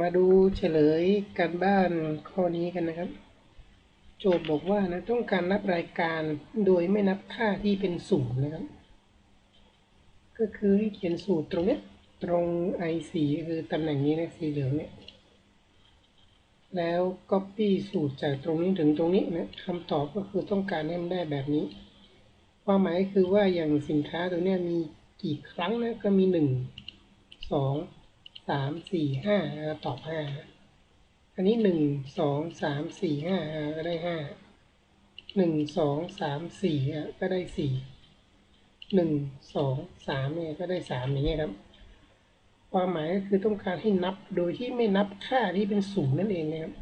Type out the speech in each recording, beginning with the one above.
มาดูเฉลยการบ้านข้อนี้กันนะครับ โจทย์บอกว่านะต้องการนับรายการโดยไม่นับค่าที่เป็นศูนย์นะครับ ก็คือให้เขียนสูตรตรงเนี้ยตรง i สีคือตำแหน่งนี้นะสีเหลืองเนี่ยแล้ว copy สูตรจากตรงนี้ถึงตรงนี้นะคำตอบก็คือต้องการให้มันได้แบบนี้ ความหมายคือว่าอย่างสินค้าตัวเนี้ยมีกี่ครั้งนะก็มีหนึ่งสอง สามสี่ห้าตอบห้าอันนี้หนึ่งสองสามสี่ห้าก็ได้ห้าหนึ่งสองสามสี่ก็ได้สี่หนึ่งสองสามเนี่ยก็ได้สามอย่างเงี้ยครับ ความหมายก็คือต้องการให้นับโดยที่ไม่นับค่าที่เป็นศูนย์นั่นเองนะครับ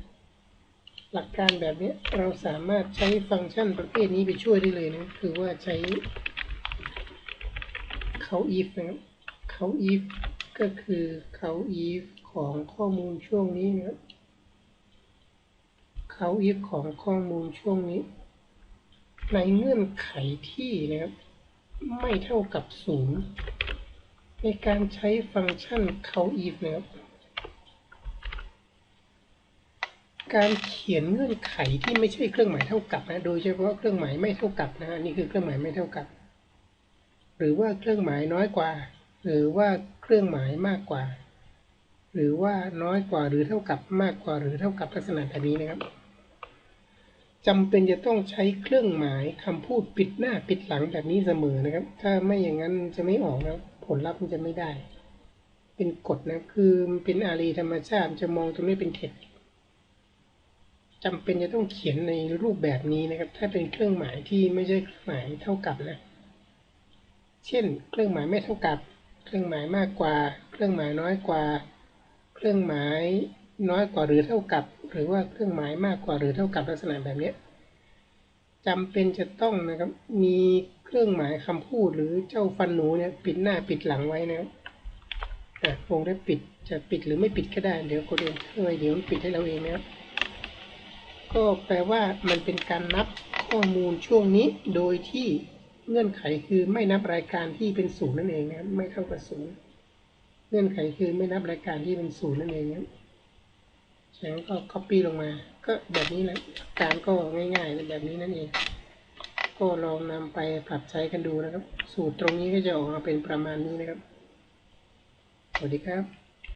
หลักการแบบนี้เราสามารถใช้ฟังก์ชันประเภทนี้ไปช่วยได้เลยนะคือว่าใช้เขา if นะครับเขา if ก็คือเขา if ของข้อมูลช่วงนี้นะเขา if ของข้อมูลช่วงนี้ ในเงื่อนไขที่นะครับไม่เท่ากับศูนย์ในการใช้ฟังก์ชันเขา if นะครับการเขียนเงื่อนไขที่ไม่ใช่เครื่องหมายเท่ากับนะ โดยเฉพาะเครื่องหมายไม่เท่ากับนะนี่คือเครื่องหมายไม่เท่ากับ หรือว่าเครื่องหมายน้อยกว่า หรือว่าเครื่องหมายมากกว่า หรือว่าน้อยกว่าหรือเท่ากับมากกว่าหรือเท่ากับลักษณะแบบนี้นะครับจำเป็นจะต้องใช้เครื่องหมายคำพูดปิดหน้าปิดหลังแบบนี้เสมอนะครับ ถ้าไม่อย่างนั้นจะไม่ออกนะผลลัพธ์มันจะไม่ได้ เป็นกฎนะคือเป็นอารีธรรมชาติจะมองตรงนี้เป็นเท็จจำเป็นจะต้องเขียนในรูปแบบนี้นะครับ ถ้าเป็นเครื่องหมายที่ไม่ใช่เครื่องหมายเท่ากับนะ เช่น เครื่องหมายไม่เท่ากับ เครื่องหมายมากกว่า เครื่องหมายน้อยกว่า เครื่องหมายน้อยกว่าหรือเท่ากับ หรือว่าเครื่องหมายมากกว่าหรือเท่ากับลักษณะแบบนี้จำเป็นจะต้องนะครับมีเครื่องหมายคำพูดหรือเจ้าฟันหนูเนี่ยปิดหน้าปิดหลังไว้นะครับอ่วงได้ปิดจะปิดหรือไม่ปิดก็ได้ เดี๋ยวกดเองเพื่อเดี๋ยวมันปิดให้เราเองนะครับก็แปลว่ามันเป็นการนับข้อมูลช่วงนี้โดยที่ เงื่อนไขคือไม่นับรายการที่เป็นศูนย์นั่นเองนะครับไม่เท่ากับศูนย์เงื่อนไขคือไม่นับรายการที่เป็นศูนย์นั่นเองนะฉะนั้นก็ copy ลงมา ก็แบบนี้แหละการก็ง่ายๆแบบนี้นั่นเอง ก็ลองนำไปปรับใช้กันดูนะครับ สูตรตรงนี้ก็จะออกมาเป็นประมาณนี้นะครับ สวัสดีครับ